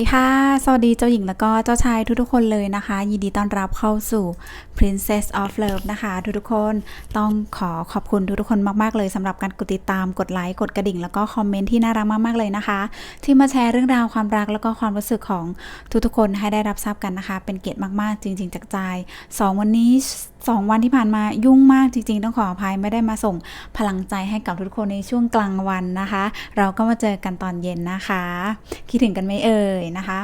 วัสดีค่ะ สวัสดีเจ้าหญิงแล้วก็เจ้าชายทุกๆคนเลยนะคะ ยินดีต้อนรับเข้าสู่ Princess of Love นะคะ ทุกๆคนต้องขอขอบคุณทุกๆคนมากๆเลยสำหรับการกดติดตามกดไลค์กดกระดิ่ง แล้วก็คอมเมนต์ที่น่ารักมากๆเลยนะคะ ที่มาแชร์เรื่องราวความรักแล้วก็ความรู้สึกของทุกๆคนให้ได้รับทราบกันนะคะ เป็นเกียรติมากๆ จริง ๆจากใจสองวันนี้สองวันที่ผ่านมายุ่งมากจริง ๆ ต้องขออภัยไม่ได้มาส่งพลังใจให้กับทุกคนในช่วงกลางวันนะคะ เราก็มาเจอกันตอนเย็นนะคะ คิดถึงกันไหมเอ่ยนะคะ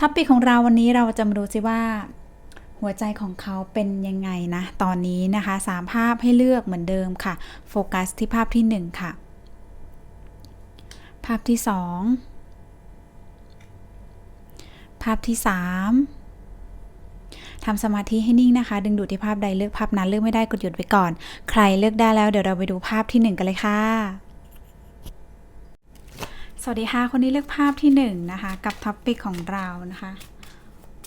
ท็อปิกของเราวันนี้เราจะมาดูซิว่า หัวใจของเขาเป็นยังไงนะ ตอนนี้นะคะสามภาพให้เลือกเหมือนเดิมค่ะ โฟกัสที่ภาพที่หนึ่งค่ะ ภาพที่สองภาพที่สามทำสมาธิให้นิ่งนะคะ ดึงดูดที่ภาพใดเลือกภาพนั้นเลือกไม่ได้กดหยุดไว้ก่อน ใครเลือกได้แล้วเดี๋ยวเราไปดูภาพที่หนึ่งกันเลยค่ะ สวัสดีค่ะ คนนี้เลือกภาพที่หนึ่งนะคะ กับท็อปปิกของเรานะคะ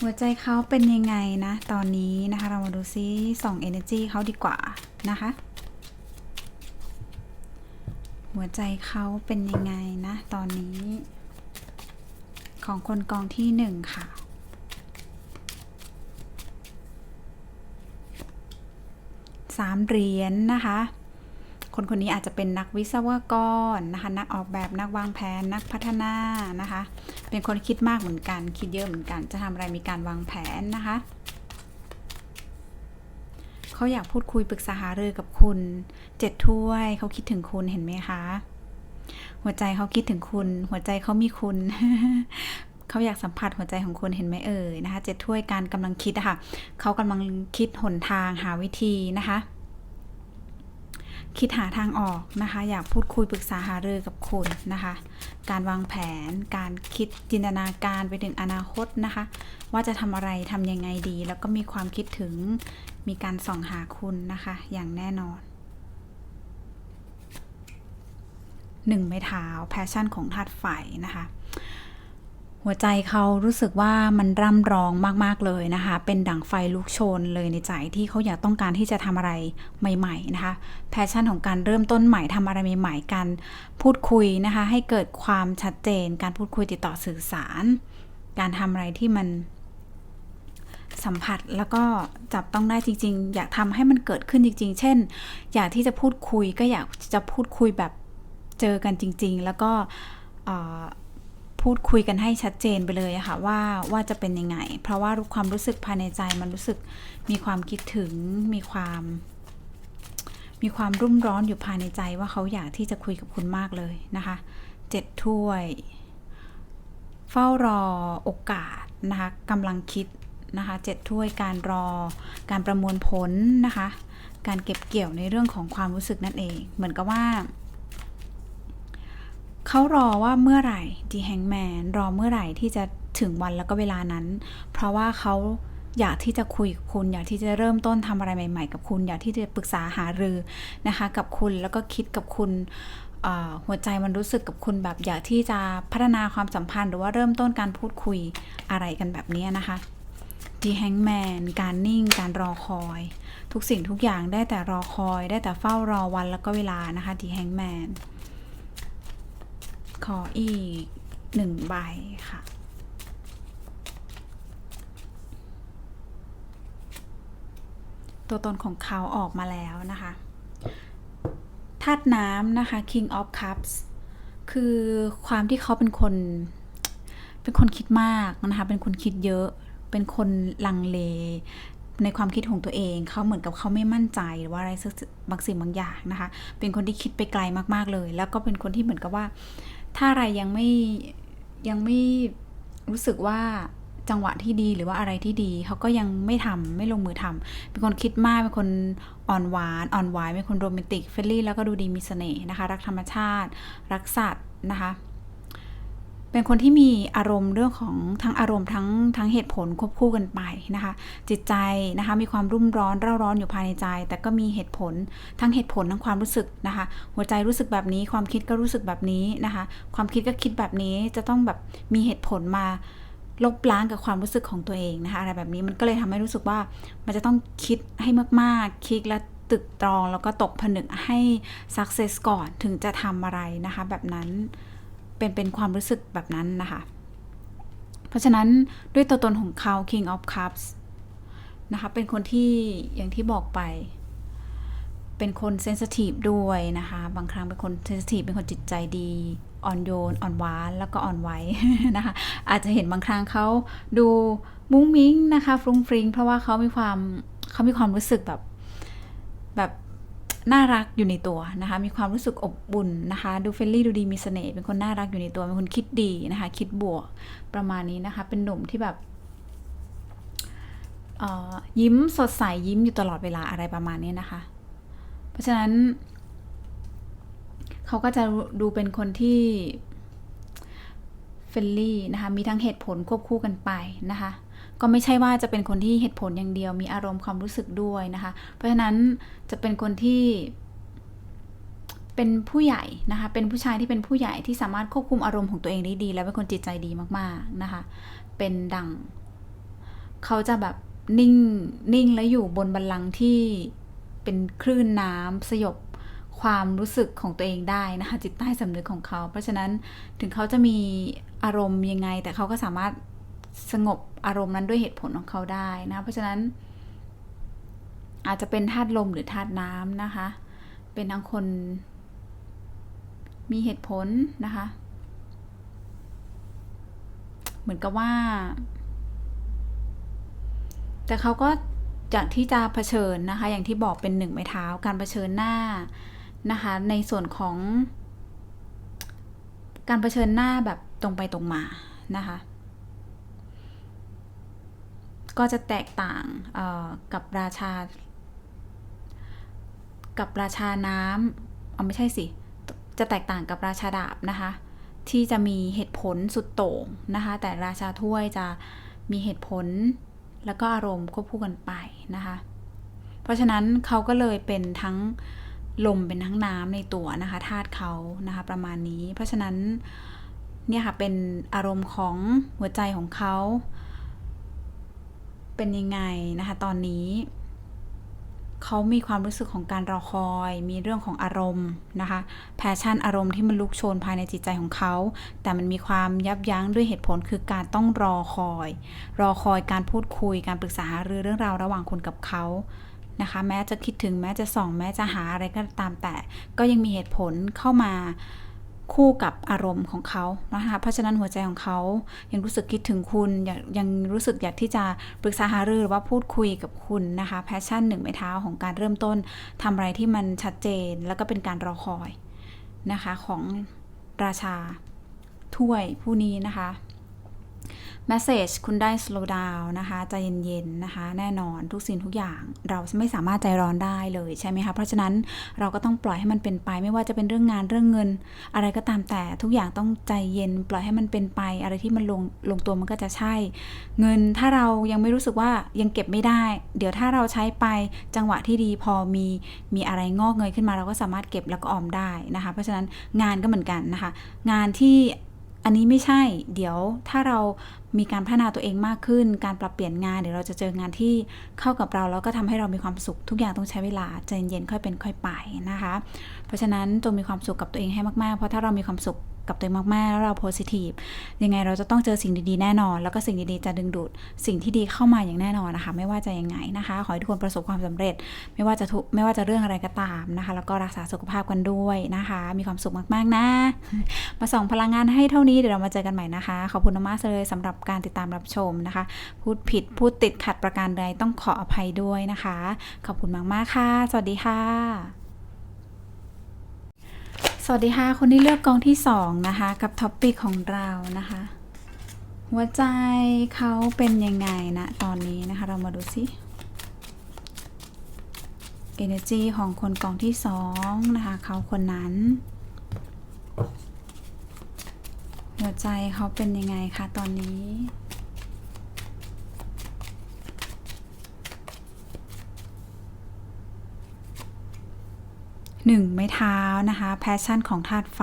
หัวใจเขาเป็นยังไงนะ ตอนนี้นะคะ เรามาดูซิส่อง energy เขาดีกว่านะคะ หัวใจเขาเป็นยังไงนะ ตอนนี้ ของคนกองที่หนึ่งค่ะสามเหรียญนะคะ คนคนนี้อาจจะเป็นนักวิศวกรนะคะนักออกแบบนักวางแผนนักพัฒนานะคะ เป็นคนคิดมากเหมือนกัน คิดเยอะเหมือนกัน จะทำอะไรมีการวางแผนนะคะเขาอยากพูดคุยปรึกษาหารือกับคุณเจ็ดถ้วยเขาคิดถึงคุณเห็นไหมคะ หัวใจเขาคิดถึงคุณ หัวใจเขามีคุณเขาอยากสัมผัสหัวใจของคุณเห็นไหมเอ่ยนะคะเจ็ดถ้วยการกำลังคิดอะค่ะเขากำลังคิดหนทางหาวิธีนะคะ คิดหาทางออกนะคะ อยากพูดคุยปรึกษาหารือกับคุณนะคะ การวางแผน การคิดจินตนาการไปถึงอนาคตนะคะ ว่าจะทำอะไรทำยังไงดี แล้วก็มีความคิดถึงมีการส่องหาคุณนะคะ อย่างแน่นอนหนึ่งไม้เท้าแพชชั่นของธาตุไฟนะคะ หัวใจเขารู้สึกว่ามันร่ำร้องมาก ๆ เลยนะคะ เป็นดั่งไฟลุกโชนเลยในใจที่เขาอยากต้องการที่จะทำอะไรใหม่ ๆ นะคะ แพชชั่นของการเริ่มต้นใหม่ทำอะไรใหม่ ๆการพูดคุยนะคะ ให้เกิดความชัดเจน การพูดคุยติดต่อสื่อสาร การทำอะไรที่มันสัมผัสแล้วก็จับต้องได้จริง ๆ อยากทำให้มันเกิดขึ้นจริง ๆ เช่น อยากที่จะพูดคุยก็อยากจะพูดคุยแบบเจอกันจริง ๆ แล้วก็ พูดคุยกันให้ชัดเจนไปเลยอะค่ะว่าว่าจะเป็นยังไง เพราะว่าความรู้สึกภายในใจมันรู้สึกมีความคิดถึงมีความ มีความรุ่มร้อนอยู่ภายในใจว่าเขาอยากที่จะคุยกับคุณมากเลยนะคะเจ็ดถ้วย เฝ้ารอโอกาสนะคะกำลังคิดนะคะเจ็ดถ้วยการรอ การประมวลผลนะคะ การเก็บเกี่ยวในเรื่องของความรู้สึกนั่นเอง เหมือนกับว่า เขารอว่าเมื่อไหร่ดีแฮงแมนรอเมื่อไหร่ที่จะถึงวันแล้วก็เวลานั้น เพราะว่าเขาอยากที่จะคุยกับคุณ อยากที่จะเริ่มต้นทำอะไรใหม่ ๆ กับคุณ อยากที่จะปรึกษาหารือนะคะกับคุณแล้วก็คิดกับคุณหัวใจมันรู้สึกกับคุณแบบอยากที่จะพัฒนาความสัมพันธ์ หรือว่าเริ่มต้นการพูดคุยอะไรกันแบบนี้นะคะดีแฮงแมนการนิ่ง การรอคอย ทุกสิ่งทุกอย่างได้แต่รอคอย ได้แต่เฝ้ารอวันแล้วก็เวลานะคะดีแฮงแมน ขออีกหนึ่งใบค่ะ ตัวตนของเขาออกมาแล้วนะคะธาตุน้ำนะคะ King of Cups คือความที่เขาเป็นคน เป็นคนคิดมากนะคะ เป็นคนคิดเยอะ เป็นคนลังเล ในความคิดของตัวเอง เขาเหมือนกับเขาไม่มั่นใจหรือว่าอะไรสักบางสิ่งบางอย่างนะคะ เป็นคนที่คิดไปไกลมากๆเลย แล้วก็เป็นคนที่เหมือนกับว่า ถ้าอะไรยังไม่ยังไม่รู้สึกว่าจังหวะที่ดีหรือว่าอะไรที่ดี เขาก็ยังไม่ทำไม่ลงมือทำเป็นคนคิดมาก เป็นคนอ่อนหวานอ่อนไหวเป็นคนโรแมนติกเฟรนลี่แล้วก็ดูดีมีเสน่ห์นะคะ รักธรรมชาติ รักสัตว์นะคะ เป็นคนที่มีอารมณ์เรื่องของทั้งอารมณ์ทั้งทั้งเหตุผลควบคู่กันไปนะคะ จิตใจนะคะมีความรุ่มร้อนเร่าร้อนอยู่ภายในใจ แต่ก็มีเหตุผลทั้งเหตุผลทั้งความรู้สึกนะคะ หัวใจรู้สึกแบบนี้ความคิดก็รู้สึกแบบนี้นะคะ ความคิดก็คิดแบบนี้จะต้องแบบมีเหตุผลมาลบล้างกับความรู้สึกของตัวเองนะคะ อะไรแบบนี้มันก็เลยทำให้รู้สึกว่ามันจะต้องคิดให้มากๆ คิดและตึกตรองแล้วก็ตกผนึกให้ success ก่อนถึงจะทำอะไรนะคะ แบบนั้น เป็นเป็นความรู้สึกแบบนั้นนะคะ เพราะฉะนั้นด้วยตัวตนของเขา King of Cups นะคะ เป็นคนที่อย่างที่บอกไป เป็นคนเซนสทีฟด้วยนะคะ บางครั้งเป็นคนเซนสทีฟเป็นคนจิตใจดีอ่อนโยนอ่อนหวานแล้วก็อ่อนไหวนะคะ อาจจะเห็นบางครั้งเขาดูมุ้งมิ้งนะคะ ฟรุ้งฟริ้งเพราะว่าเขามีความเขามีความรู้สึกแบบแบบ น่ารักอยู่ในตัวนะคะ มีความรู้สึกอบอุ่นนะคะ ดูเฟรนลี่ดูดีมีเสน่ห์เป็นคนน่ารักอยู่ในตัวเป็นคนคิดดีนะคะ คิดบวกประมาณนี้นะคะ เป็นหนุ่มที่แบบยิ้มสดใสยิ้มอยู่ตลอดเวลาอะไรประมาณนี้นะคะ เพราะฉะนั้น เขาก็จะดูเป็นคนที่เฟรนลี่นะคะ มีทั้งเหตุผลควบคู่กันไปนะคะ ก็ไม่ใช่ว่าจะเป็นคนที่เหตุผลอย่างเดียวมีอารมณ์ความรู้สึกด้วยนะคะ เพราะฉะนั้นจะเป็นคนที่เป็นผู้ใหญ่นะคะ เป็นผู้ชายที่เป็นผู้ใหญ่ที่สามารถควบคุมอารมณ์ของตัวเองได้ดี และเป็นคนจิตใจดีมากๆนะคะ เป็นดัง เขาจะแบบนิ่งนิ่งและอยู่บนบัลลังก์ที่เป็นคลื่นน้ำสยบความรู้สึกของตัวเองได้นะคะ จิตใต้สำนึกของเขา เพราะฉะนั้นถึงเขาจะมีอารมณ์ยังไง แต่เขาก็สามารถ สงบอารมณ์นั้นด้วยเหตุผลของเขาได้นะ เพราะฉะนั้น อาจจะเป็นธาตุลมหรือธาตุน้ำนะคะ เป็นทั้งคน มีเหตุผลนะคะ เหมือนกับว่า แต่เขาก็อยากที่จะเผชิญนะคะ อย่างที่บอกเป็นหนึ่งไม้เท้าการเผชิญหน้านะคะ ในส่วนของ การเผชิญหน้าแบบตรงไปตรงมานะคะ ก็จะแตกต่างกับราชา กับราชาน้ำเอาไม่ใช่สิ จะแตกต่างกับราชาดาบนะคะ ที่จะมีเหตุผลสุดโต่งนะคะ แต่ราชาถ้วยจะมีเหตุผลแล้วก็อารมณ์ควบคู่กันไปนะคะ เพราะฉะนั้นเขาก็เลยเป็นทั้งลมเป็นทั้งน้ำในตัวนะคะธาตุเขานะคะประมาณนี้ เพราะฉะนั้นเนี่ยค่ะเป็นอารมณ์ของหัวใจของเขา เป็นยังไงนะคะ ตอนนี้ เขามีความรู้สึกของการรอคอย มีเรื่องของอารมณ์นะคะแพชชั่นอารมณ์ที่มันลุกโชนภายในจิตใจของเขา แต่มันมีความยับยั้งด้วยเหตุผลคือการต้องรอคอย รอคอยการพูดคุยการปรึกษาหารือเรื่องราวระหว่างคุณกับเขานะคะแม้จะคิดถึงแม้จะส่อง แม้จะหาอะไรก็ตามแต่ ก็ยังมีเหตุผลเข้ามา คู่กับอารมณ์ของเขานะคะเพราะฉะนั้นหัวใจของเขายังรู้สึกคิดถึงคุณย,ยังรู้สึกอยากที่จะปรึกษาหารือหรือว่าพูดคุยกับคุณนะคะแพชชั่นหนึ่งไม้เท้าของการเริ่มต้นทำอะไรที่มันชัดเจน แล้วก็เป็นการรอคอยนะคะของราชาถ้วยผู้นี้นะคะ m e s s a g คุณได้ slow down นะคะ ใจเย็นๆนะคะ แน่นอนทุกสิ่งทุกอย่างเราไม่สามารถใจร้อนได้เลยใช่ไหมคะ เพราะฉะนั้นเราก็ต้องปล่อยให้มันเป็นไปไม่ว่าจะเป็นเรื่องงานเรื่องเงิน อะไรก็ตามแต่ทุกอย่างต้องใจเย็น ปล่อยให้มันเป็นไปอะไรที่มันลงลงตัวมันก็จะใช่ เงินถ้าเรายังไม่รู้สึกว่ายังเก็บไม่ได้ เดี๋ยวถ้าเราใช้ไปจังหวะที่ดีพอมีมีอะไรงอกเงยขึ้นมา เราก็สามารถเก็บแล้วก็ออมได้นะคะ เพราะฉะนั้นงานก็เหมือนกันนะคะ งานที่ อันนี้ไม่ใช่ เดี๋ยวถ้าเรามีการพัฒนาตัวเองมากขึ้น การปรับเปลี่ยนงาน เดี๋ยวเราจะเจองานที่เข้ากับเราแล้วก็ทำให้เรามีความสุข ทุกอย่างต้องใช้เวลาใจเย็นๆค่อยเป็นค่อยไปนะคะ เพราะฉะนั้นจงมีความสุขกับตัวเองให้มากๆ เพราะถ้าเรามีความสุข กับตัวเองมากๆ แล้วเราโพสิทีฟยังไงเราจะต้องเจอสิ่งดีๆแน่นอน แล้วก็สิ่งดีๆจะดึงดูดสิ่งที่ดีเข้ามาอย่างแน่นอนนะคะ ไม่ว่าจะยังไงนะคะ ขอให้ทุกคนประสบความสำเร็จ ไม่ว่าจะทุกไม่ว่าจะเรื่องอะไรก็ตามนะคะ แล้วก็รักษาสุขภาพกันด้วยนะคะ มีความสุขมากๆนะ มาส่องพลังงานให้เท่านี้เดี๋ยวเรามาเจอกันใหม่นะคะ ขอบคุณมากเลยสำหรับการติดตามรับชมนะคะ พูดผิดพูดติดขัดประการใดต้องขออภัยด้วยนะคะ ขอบคุณมากๆค่ะ สวัสดีค่ะ สวัสดีค่ะ คนที่เลือกกองที่ 2 นะคะ กับท็อปปิกของเรานะคะ หัวใจเขาเป็นยังไงนะ ตอนนี้นะคะ เรามาดูสิ energy ของคนกองที่ 2 นะคะ เขาคนนั้น หัวใจเขาเป็นยังไงคะตอนนี้ หนึ่งไม้เท้านะคะแพชชั่นของธาตุไฟ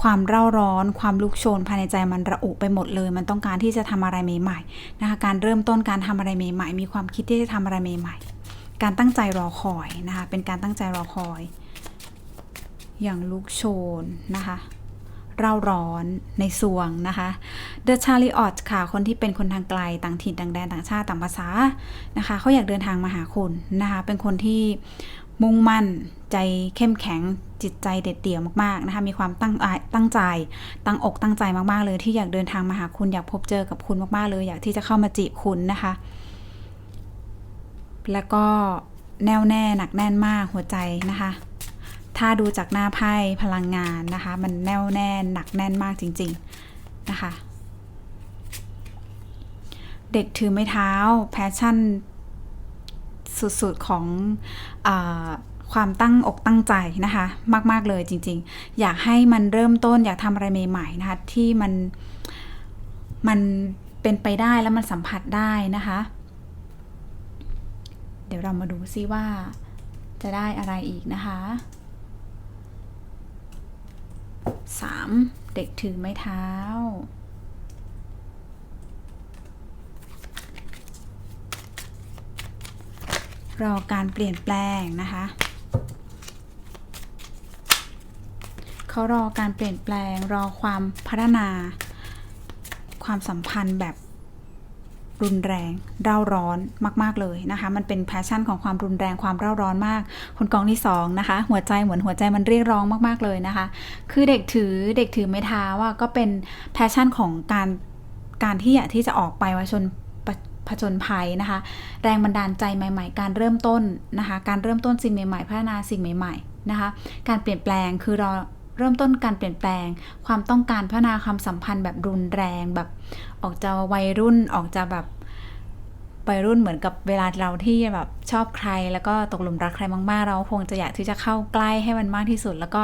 ความเร่าร้อนความลุกโชนภายในใจมันระอุไปหมดเลย มันต้องการที่จะทำอะไรใหม่ๆนะคะการเริ่มต้นการทำอะไรใหม่ ๆ มีความคิดที่จะทำอะไรใหม่ ๆ การตั้งใจรอคอยนะคะเป็นการตั้งใจรอคอย อย่างลุกโชนนะคะเร่าร้อนในสวงนะคะ The Chariot ค่ะ คนที่เป็นคนทางไกลต่างถิ่นต่างแดนต่างชาติต่างภาษานะคะเขาอยากเดินทางมาหาคุณนะคะเป็นคนที่ มุ่งมั่น ใจเข้มแข็งจิตใจเด็ดเดี่ยวมากๆนะคะมีความตั้งตั้งใจ ตั้งอกตั้งใจมากๆเลย ที่อยากเดินทางมาหาคุณอยากพบเจอกับคุณมากๆเลย อยากที่จะเข้ามาจีบคุณนะคะ แล้วก็แน่วแน่หนักแน่นมากหัวใจนะคะ ถ้าดูจากหน้าไพ่พลังงานนะคะ มันแน่วแน่หนักแน่นมากจริง ๆนะคะ เด็กถือไม้เท้าแพชชั่น สุดๆของอความตั้งอกตั้งใจนะคะ มาก ๆ เลยจริง ๆ อยากให้มันเริ่มต้นอยากทำอะไรใหม่ๆนะคะที่มันมันเป็นไปได้แล้วมันสัมผัสได้นะคะ เดี๋ยวเรามาดูซิว่าจะได้อะไรอีกนะคะ 3. เด็กถือไม้เท้า รอการเปลี่ยนแปลงนะคะเขารอการเปลี่ยนแปลงรอความพัฒนา ความสัมพันธ์แบบรุนแรงเร่าร้อนมาก ๆ เลยนะคะ มันเป็นแพชชั่นของความรุนแรงความเร่าร้อนมาก คนกองที่สองนะคะ หัวใจเหมือนหัวใจมันเรียกร้องมาก ๆ เลยนะคะ คือเด็กถือเด็กถือไม้เท้าว่าก็เป็นแพชชั่นของการการที่อยากที่จะออกไปวชน ผจญภัยนะคะ แรงบันดาลใจใหม่ ๆ การเริ่มต้นนะคะ การเริ่มต้นสิ่งใหม่ ๆ พัฒนาสิ่งใหม่ ๆ นะคะ การเปลี่ยนแปลงคือเราเริ่มต้นการเปลี่ยนแปลง ความต้องการพัฒนาความสัมพันธ์แบบรุนแรงแบบ ออกจะวัยรุ่นออกจะแบบวัยรุ่นเหมือนกับเวลาเราที่แบบชอบใคร แล้วก็ตกหลุมรักใครมากๆ เราคงจะอยากที่จะเข้าใกล้ให้มันมากที่สุด แล้วก็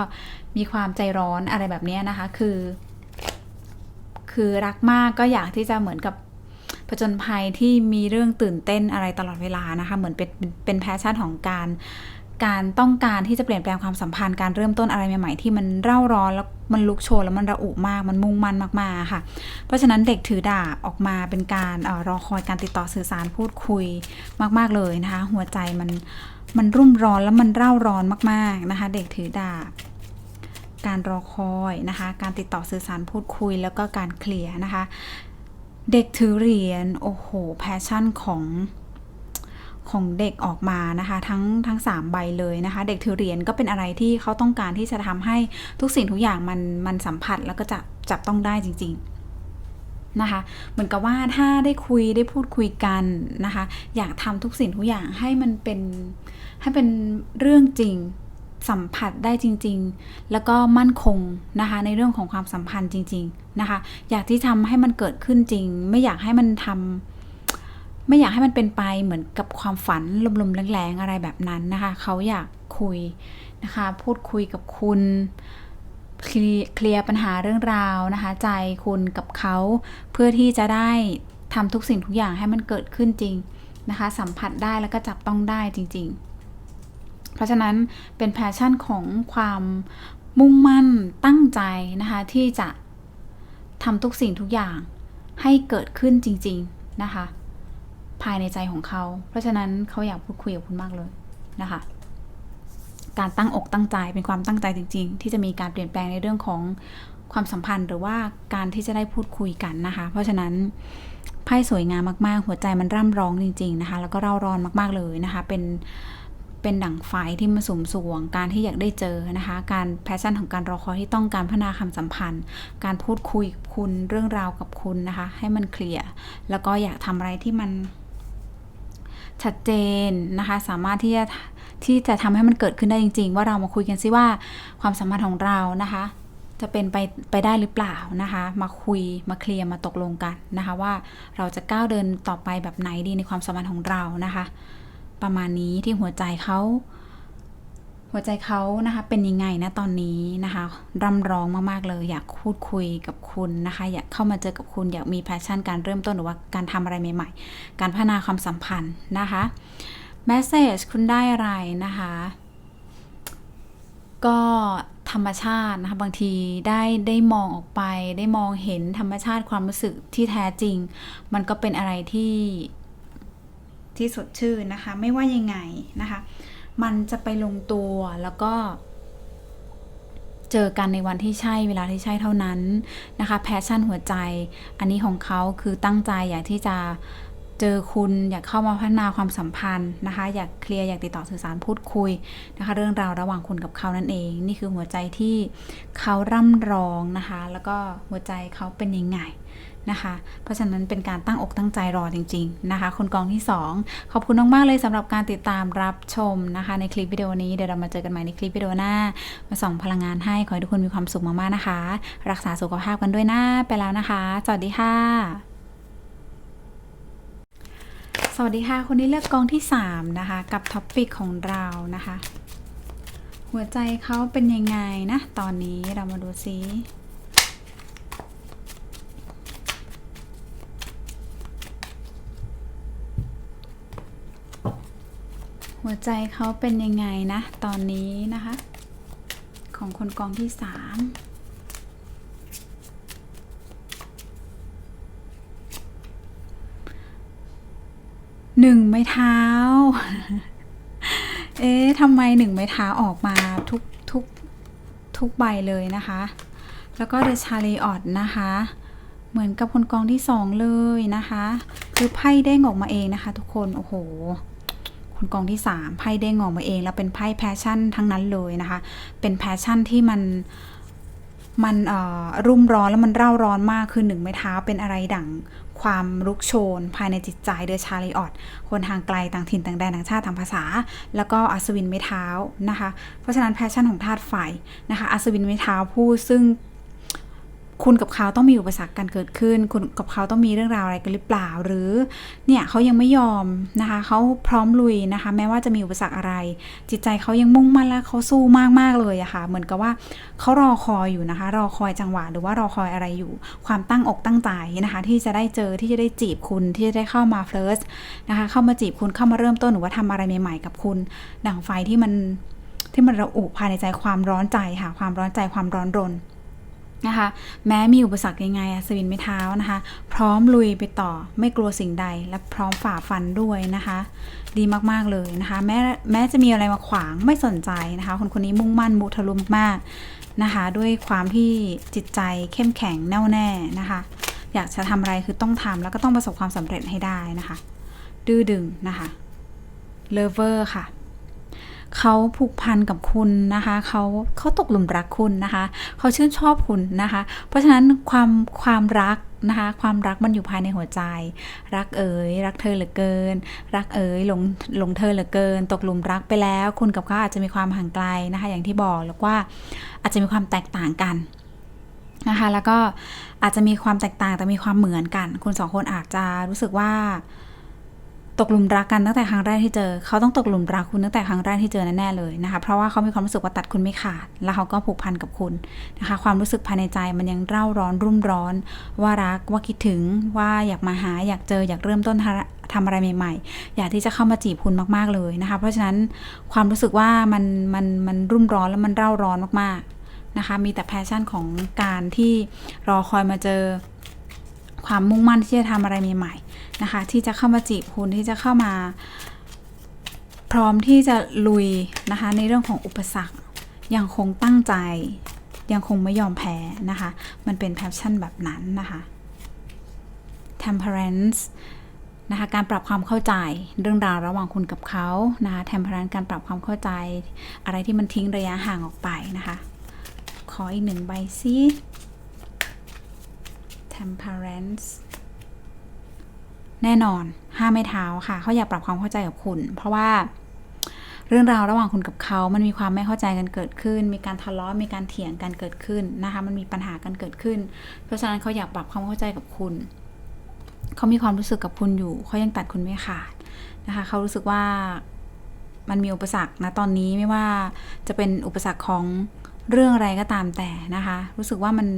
มีความใจร้อนอะไรแบบนี้นะคะ คือ คือรักมากก็อยากที่จะเหมือนกับ ผจญภัยที่มีเรื่องตื่นเต้นอะไรตลอดเวลานะคะ เหมือนเป็นเป็นแพชชั่นของการ การต้องการที่จะเปลี่ยนแปลงความสัมพันธ์การเริ่มต้นอะไรใหม่ๆ ที่มันเร่าร้อนแล้วมันลุกโชนแล้วมันระอุมากมันมุ่งมั่นมากๆค่ะ เพราะฉะนั้นเด็กถือดาบออกมาเป็นการออรอคอยการติดต่อสื่อสารพูดคุยมาก ๆเลยนะคะ หัวใจมันมันรุ่มร้อนแล้วมันเร่าร้อนมากๆนะคะ เด็กถือดาบการรอคอยนะคะ การติดต่อสื่อสารพูดคุยแล้วก็การเคลียร์นะคะ เด็กถือเหรียญโอ้โห แพชชั่นของของเด็กออกมานะคะ ทั้งทั้งสามใบเลยนะคะ เด็กถือเหรียญก็เป็นอะไรที่เขาต้องการที่จะทำให้ทุกสิ่งทุกอย่างมันมันสัมผัสแล้วก็จะจับต้องได้จริง ๆนะคะ เหมือนกับว่าถ้าได้คุยได้พูดคุยกันนะคะ อยากทำทุกสิ่งทุกอย่างให้มันเป็นให้เป็นเรื่องจริง สัมผัสได้จริง ๆ แล้วก็มั่นคงนะคะ ในเรื่องของความสัมพันธ์จริง ๆนะคะ อยากที่ทำให้มันเกิดขึ้นจริง ไม่อยากให้มันทำไม่อยากให้มันเป็นไปเหมือนกับความฝันลมๆแรงๆอะไรแบบนั้นนะคะ เขาอยากคุยนะคะ พูดคุยกับคุณเคลียร์เคลียร์ปัญหาเรื่องราวนะคะ ใจคุณกับเขาเพื่อที่จะได้ทำทุกสิ่งทุกอย่างให้มันเกิดขึ้นจริงนะคะ สัมผัสได้แล้วก็จับต้องได้จริง ๆ เพราะฉะนั้นเป็นแพชชั่นของความมุ่งมั่นตั้งใจนะคะ ที่จะทำทุกสิ่งทุกอย่างให้เกิดขึ้นจริง ๆนะคะ ภายในใจของเขา เพราะฉะนั้นเขาอยากพูดคุยกับคุณมากเลยนะคะ การตั้งอกตั้งใจเป็นความตั้งใจจริง ๆ ที่จะมีการเปลี่ยนแปลงในเรื่องของความสัมพันธ์หรือว่าการที่จะได้พูดคุยกันนะคะ เพราะฉะนั้นไพ่สวยงามมากๆ หัวใจมันร่ำร้องจริง ๆนะคะ แล้วก็เร่าร้อนมากๆเลยนะคะ เป็น เป็นดั่งไฟที่มาสุมสวง การที่อยากได้เจอนะคะ การแพชชั่นของการรอคอยที่ต้องการพัฒนาความสัมพันธ์ การพูดคุยคุณเรื่องราวกับคุณนะคะ ให้มันเคลียร์แล้วก็อยากทำอะไรที่มันชัดเจนนะคะ สามารถที่จะที่จะทำให้มันเกิดขึ้นได้จริง ๆ ว่าเรามาคุยกันซิว่าความสัมพันธ์ของเรานะคะ จะเป็นไปไปได้หรือเปล่านะคะ มาคุยมาเคลียร์มาตกลงกันนะคะ ว่าเราจะก้าวเดินต่อไปแบบไหนดีในความสัมพันธ์ของเรานะคะ ประมาณนี้ที่หัวใจเขาหัวใจเขานะคะเป็นยังไงนะตอนนี้นะคะร่ำร้องมากๆเลย อยากพูดคุยกับคุณนะคะ อยากเข้ามาเจอกับคุณ อยากมีแพชชั่นการเริ่มต้นหรือว่าการทำอะไรใหม่ ๆ การพัฒนาความสัมพันธ์นะคะแมสเซจคุณได้อะไรนะคะ ก็ธรรมชาตินะคะบางทีได้ได้มองออกไป ได้มองเห็นธรรมชาติความรู้สึกที่แท้จริง มันก็เป็นอะไรที่ ที่สดชื่นนะคะ ไม่ว่ายังไงนะคะ มันจะไปลงตัวแล้วก็ เจอกันในวันที่ใช่เวลาที่ใช่เท่านั้นนะคะ แพชชั่นหัวใจ อันนี้ของเขาคือตั้งใจอยากที่จะเจอคุณอยากเข้ามาพัฒนาความสัมพันธ์นะคะ อยากเคลียร์อยากติดต่อสื่อสารพูดคุยนะคะ เรื่องราวระหว่างคุณกับเขานั่นเอง นี่คือหัวใจที่เขาร่ำร้องนะคะ แล้วก็หัวใจเขาเป็นยังไง นะคะ เพราะฉะนั้นเป็นการตั้งอกตั้งใจรอจริง ๆ นะคะ คนกองที่ 2 ขอบคุณมากๆเลยสำหรับการติดตามรับชมนะคะ ในคลิปวิดีโอนี้เดี๋ยวเรามาเจอกันใหม่ในคลิปวิดีโอหน้า มาส่องพลังงานให้ขอให้ทุกคนมีความสุขมากๆนะคะ รักษาสุขภาพกันด้วยนะไปแล้วนะคะ สวัสดีค่ะสวัสดีค่ะ คนที่เลือกกองที่ 3 นะคะ กับท็อปปิกของเรานะคะ หัวใจเขาเป็นยังไงนะ ตอนนี้เรามาดูซิ หัวใจเขาเป็นยังไงนะ ตอนนี้นะคะ ของคนกองที่3หนึ่งไม้เท้า เอ๊ะทำไมหนึ่งไม้เท้าออกมาทุกทุกทุกใบเลยนะคะ แล้วก็เดชาลีออดนะคะ เหมือนกับคนกองที่สองเลยนะคะ คือไพ่เด้งออกมาเองนะคะ ทุกคน โอ้โห คนกองที่สามไพ่เด้งออกมาเอง แล้วเป็นไพ่แพชชั่นทั้งนั้นเลยนะคะ เป็นแพชชั่นที่มันมันรุ่มร้อนแล้วมันเร่าร้อนมากคือหนึ่งไม้เท้าเป็นอะไรดั่งความรุกโชน ภายในจิตใจเดอชาลีออดคนทางไกลต่างถิ่นต่างแดนต่างชาติต่างภาษา แล้วก็อัศวินไม้เท้านะคะ เพราะฉะนั้นแพชชั่นของธาตุไฟนะคะอัศวินไม้เท้าผู้ซึ่ง คุณกับเขาต้องมีอุปสรรคกันเกิดขึ้น คุณกับเขาต้องมีเรื่องราวอะไรกันหรือเปล่า หรือเนี่ยเขายังไม่ยอมนะคะเขาพร้อมลุยนะคะ แม้ว่าจะมีอุปสรรคอะไร จิตใจเขายังมุ่งมั่นและเขาสู้มากๆเลยอะค่ะ เหมือนกับว่าเขารอคอยอยู่นะคะ รอคอยจังหวะหรือว่ารอคอยอะไรอยู่ ความตั้งอกตั้งใจนะคะ ที่จะได้เจอที่จะได้จีบคุณที่จะได้เข้ามาเฟิร์สนะคะ เข้ามาจีบคุณเข้ามาเริ่มต้นหรือว่าทำอะไรใหม่ๆกับคุณ ดั่งไฟที่มันที่มันระอุภายในใจความร้อนใจค่ะ ความร้อนใจความร้อนรน นะคะ แม้มีอุปสรรคยังไงอะสวินไม่เท้านะคะ พร้อมลุยไปต่อไม่กลัวสิ่งใดและพร้อมฝ่าฟันด้วยนะคะ ดีมากๆเลยนะคะ แม้แม้จะมีอะไรมาขวางไม่สนใจนะคะ คนคนนี้มุ่งมั่นมุทะลุมากๆนะคะ ด้วยความที่จิตใจเข้มแข็งแน่วแน่นะคะ อยากจะทำอะไรคือต้องทำแล้วก็ต้องประสบความสำเร็จให้ได้นะคะ ดื้อดึงนะคะเลเวอร์ค่ะ เขาผูกพันกับคุณนะคะเขาเขาตกหลุมรักคุณนะคะเขาชื่นชอบคุณนะคะ เพราะฉะนั้นความความรักนะคะความรักมันอยู่ภายในหัวใจ รักเอ๋ยรักเธอเหลือเกิน รักเอ๋ยหลงหลงเธอเหลือเกิน ตกหลุมรักไปแล้ว คุณกับเขาอาจจะมีความห่างไกลนะคะ อย่างที่บอกแล้วว่าอาจจะมีความแตกต่างกันนะคะแล้วก็อาจจะมีความแตกต่างแต่มีความเหมือนกัน คุณสองคนอาจจะรู้สึกว่า ตกหลุมรักกันตั้งแต่ครั้งแรกที่เจอ เขาต้องตกหลุมรักคุณตั้งแต่ครั้งแรกที่เจอแน่ๆเลยนะคะ เพราะว่าเขามีความรู้สึกว่าตัดคุณไม่ขาด แล้วเขาก็ผูกพันกับคุณนะคะ ความรู้สึกภายในใจมันยังเร่าร้อนรุ่มร้อน ว่ารักว่าคิดถึงว่าอยากมาหาอยากเจออยากเริ่มต้นทำทำอะไรใหม่ๆ อยากที่จะเข้ามาจีบคุณมากๆเลยนะคะ เพราะฉะนั้นความรู้สึกว่ามันมันมันรุ่มร้อนแล้วมันเร่าร้อนมากๆนะคะ มีแต่แพชชั่นของการที่รอคอยมาเจอ ความมุ่งมั่นที่จะทำอะไรใหม่ๆนะคะ ที่จะเข้ามาจีบคุณที่จะเข้ามา พร้อมที่จะลุยนะคะ ในเรื่องของอุปสรรคยังคงตั้งใจ ยังคงไม่ยอมแพ้นะคะ มันเป็นแพชชั่นแบบนั้นนะคะ temperance นะคะการปรับความเข้าใจเรื่องราวระหว่างคุณกับเขานะคะ temperance การปรับความเข้าใจ อะไรที่มันทิ้งระยะห่างออกไปนะคะ ขออีกหนึ่งใบซิ temperance แน่นอนห้ามไม่เท้าค่ะ เขาอยากปรับความเข้าใจกับคุณ เพราะว่าเรื่องราวระหว่างคุณกับเขา มันมีความไม่เข้าใจกันเกิดขึ้น มีการทะเลาะ มีการเถียงกันเกิดขึ้นนะคะ มันมีปัญหากันเกิดขึ้น เพราะฉะนั้นเขาอยากปรับความเข้าใจกับคุณ เขามีความรู้สึกกับคุณอยู่ เขายังตัดคุณไม่ขาดนะคะ เขารู้สึกว่ามันมีอุปสรรคนะตอนนี้ไม่ว่าจะเป็นอุปสรรคของเรื่องอะไรก็ตามแต่นะคะ รู้สึกว่ามัน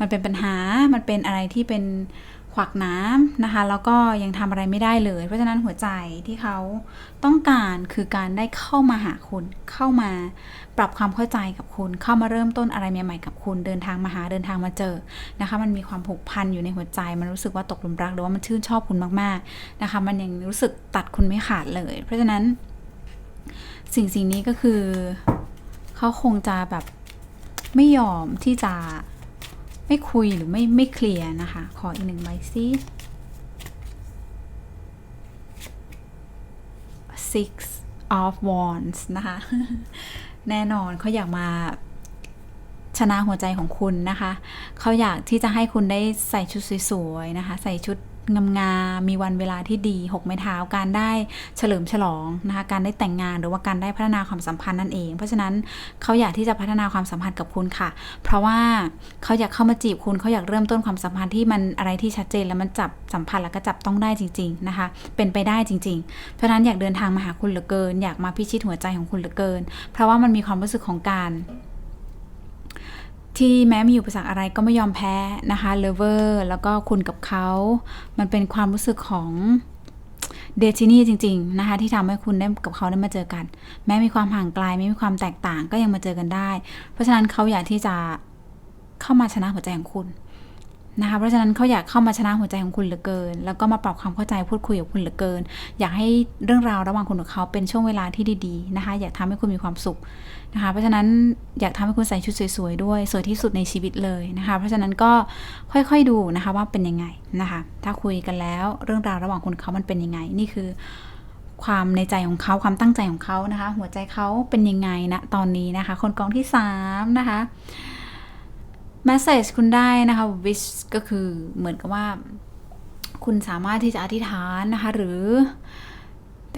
มันเป็นปัญหา มันเป็นอะไรที่เป็นขวักน้ำนะคะ แล้วก็ยังทำอะไรไม่ได้เลย เพราะฉะนั้นหัวใจที่เขาต้องการคือการได้เข้ามาหาคุณ เข้ามาปรับความเข้าใจกับคุณ เข้ามาเริ่มต้นอะไรใหม่ๆกับคุณ เดินทางมาหาเดินทางมาเจอนะคะ มันมีความผูกพันอยู่ในหัวใจ มันรู้สึกว่าตกหลุมรักหรือว่ามันชื่นชอบคุณมากๆนะคะ มันยังรู้สึกตัดคุณไม่ขาดเลย เพราะฉะนั้น สิ่งสิ่งนี้ก็คือเขาคงจะแบบไม่ยอมที่จะ ไม่คุยหรือไม่ไม่เคลียร์นะคะ ขออีกหนึ่งใบซิ six of wands นะคะ แน่นอนเขาอยากมาชนะหัวใจของคุณนะคะ เขาอยากที่จะให้คุณได้ใส่ชุดสวยๆนะคะ ใส่ชุด งามๆมีวันเวลาที่ดีหกไม้เท้าการได้เฉลิมฉลองนะคะการได้แต่งงานหรือว่าการได้พัฒนาความสัมพันธ์นั่นเอง เพราะฉะนั้นเขาอยากที่จะพัฒนาความสัมพันธ์กับคุณค่ะ เพราะว่าเขาอยากเข้ามาจีบคุณเขาอยากเริ่มต้นความสัมพันธ์ที่มันอะไรที่ชัดเจนแล้วมันจับสัมพันธ์แล้วก็จับต้องได้จริง ๆนะคะ เป็นไปได้จริง ๆ เพราะฉะนั้นอยากเดินทางมาหาคุณเหลือเกิน อยากมาพิชิตหัวใจของคุณเหลือเกิน เพราะว่ามันมีความรู้สึกของการ ที่แม้มีอุปสรรคอะไรก็ไม่ยอมแพ้นะคะเลเวอร์แล้วก็คุณกับเขา มันเป็นความรู้สึกของเดชินี่จริง ๆ นะคะ ที่ทำให้คุณได้กับเขาได้มาเจอกัน แม้มีความห่างไกลไม่มีความแตกต่างก็ยังมาเจอกันได้ เพราะฉะนั้นเขาอยากที่จะเข้ามาชนะหัวใจของคุณ นะคะเพราะฉะนั้นเขาอยากเข้ามาชนะหัวใจของคุณเหลือเกิน แล้วก็มาปรับความเข้าใจพูดคุยกับคุณเหลือเกิน อยากให้เรื่องราวระหว่างคุณกับเขาเป็นช่วงเวลาที่ดีๆนะคะ อยากทำให้คุณมีความสุขนะคะเพราะฉะนั้นอยากทำให้คุณใส่ชุดสวยๆด้วยสวยที่สุดในชีวิตเลยนะคะ เพราะฉะนั้นก็ค่อยๆดูนะคะว่าเป็นยังไงนะคะ ถ้าคุยกันแล้วเรื่องราวระหว่างคุณเขามันเป็นยังไง นี่คือความในใจของเขาความตั้งใจของเขานะคะ หัวใจเขาเป็นยังไงนะตอนนี้นะคะ คนกองที่3นะคะ message คุณได้นะคะ wish ก็คือเหมือนกับว่า คุณสามารถที่จะอธิษฐานนะคะ หรือ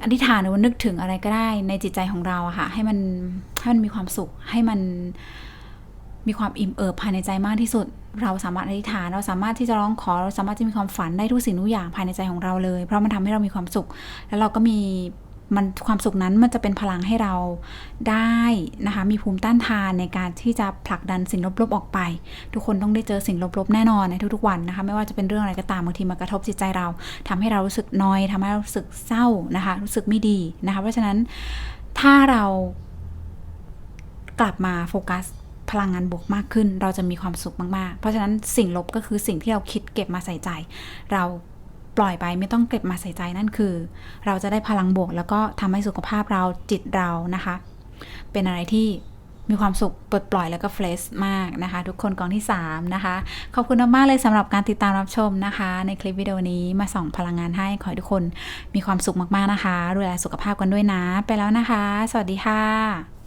อธิษฐานหรือว่านึกถึงอะไรก็ได้ในจิตใจของเราอะค่ะ ให้มันให้มันมีความสุข ให้มันมีความอิ่มเอิบภายในใจมากที่สุด เราสามารถอธิษฐาน เราสามารถที่จะร้องขอ เราสามารถจะมีความฝันได้ทุกสิ่งทุกอย่างภายในใจของเราเลย เพราะมันทำให้เรามีความสุข แล้วเราก็มี มันความสุขนั้นมันจะเป็นพลังให้เราได้นะคะมีภูมิต้านทานในการที่จะผลักดันสิ่งลบๆออกไป ทุกคนต้องได้เจอสิ่งลบๆแน่นอนในทุกๆวันนะคะไม่ว่าจะเป็นเรื่องอะไรก็ตามบางทีมากระทบจิตใจเราทำให้เรารู้สึกนอยทำให้เรารู้สึกเศร้านะคะรู้สึกไม่ดีนะคะเพราะฉะนั้นถ้าเรากลับมาโฟกัสพลังงานบวกมากขึ้น เราจะมีความสุขมาก ๆ เพราะฉะนั้นสิ่งลบก็คือสิ่งที่เราคิดเก็บมาใส่ใจ เรา ปล่อยไปไม่ต้องเก็บมาใส่ใจนั่นคือ เราจะได้พลังบวก แล้วก็ทำให้สุขภาพเราจิตเรานะคะ เป็นอะไรที่มีความสุขปลดปล่อยแล้วก็เฟรชมากนะคะ ทุกคนกองที่ 3 นะคะ ขอบคุณมากๆเลยสำหรับการติดตามรับชมนะคะ ในคลิปวิดีโอนี้มาส่องพลังงานให้ขอให้ทุกคนมีความสุขมากๆนะคะดูแลสุขภาพกันด้วยนะ ไปแล้วนะคะ สวัสดีค่ะ